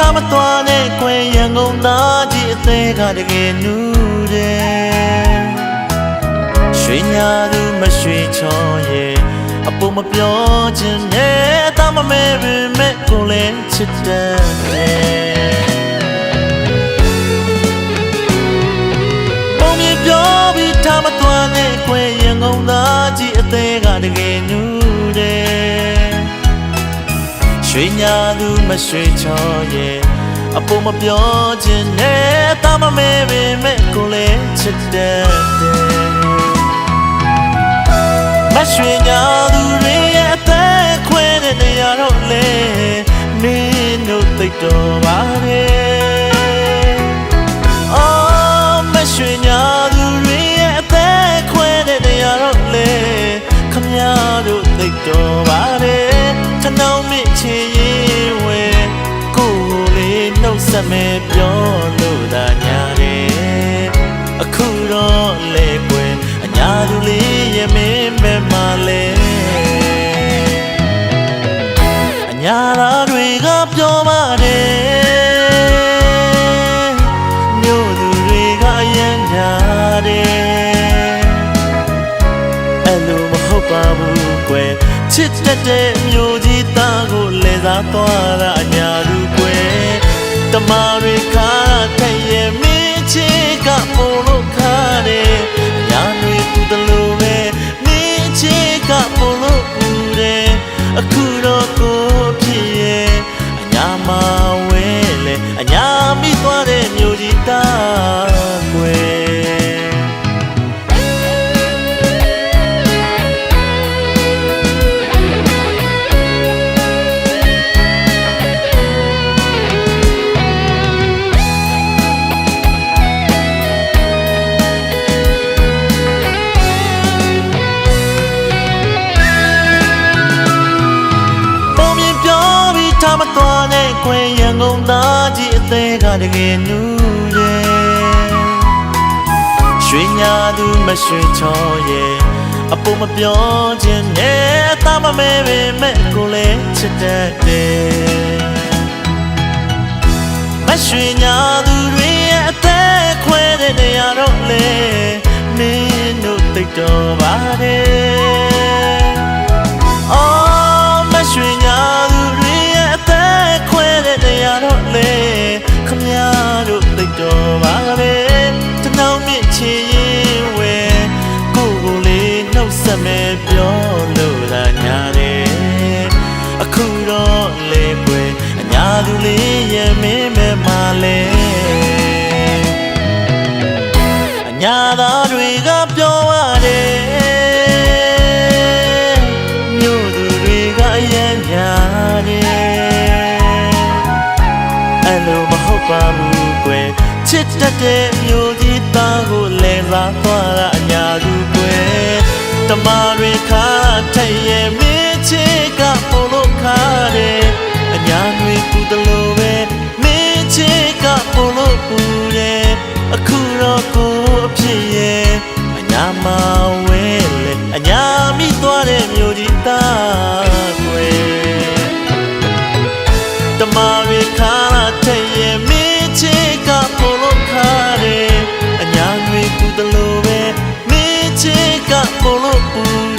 ထားမသွားနဲ့ခွေရန်ကုန်သားကြီးအသေးကတကယ်နူးတယ်ရွှေညာသူမရွှေချောရဲ့အပေါ်မပြောခြင်းနဲ့တမမဲပင်မဲ့ကိုလည်းချစ်တယ်ပုံမြင်ပြောပြီးထားမသွားနဲ့ခွေရန်ကုန်သားကြီးအသေးကတကယ်နူးတယ် ရွှေညာသူမရွှေချောရဲ့အပေါ်မပြောခြင်းနဲ့တာမမဲပင်မဲ့ကိုလည်းချစ်တတ်တယ် မဲပြောလို့သာညာတယ်အခုတော့လေကွယ်အညာသူလေးရဲ့မင်းမဲမလဲအညာသားတွေကပြောပါတယ်မြို့သူတွေကအယံညာတယ်အဲ့လိုမဟုတ်ပါဘူးကွယ်ချစ်တတ်တဲ့မျိုးကြီးသားကိုလဲစားသွားတာအညာသူကွယ် တ ခွင်ရန်ကုန်သားကြီးအသေးကတကယ်နူးတယ်ရွှေညာသူမရွှေချောရဲ့အပေါ်မပြောခြင်းနဲ့တာမမဲပင်မဲ့ကိုလည်းချစ်တတ်တယ်မရွှေညာသူတွေရဲ့အသက်ခွဲတဲ့နေရာတော့လေမင်းတို့သိတော့ ခမရတို့သိတော့ပါပဲတနှောင်းမြင့်ချီရင်ဝဲကိုကိုလေးနှုတ်ဆက်မဲ့ပြောလို့လာညာတယ်အခုတော့လေကွယ်အညာသူလေးရဲ့မင်းမဲမလဲအညာသား ပါမှုကွယ်ချစ်တတ်တဲ့မျိုးကြီးသားကိုလဲစားသွားတာအညာသူကွယ်တမာတွေခါထိုင်ရဲ့မင်းချစ်ကပို့လို့ခါတယ်အညာတွေကူတလို့ပဲမင်းချစ်ကပို့လို့ပူတယ် ka polo puu.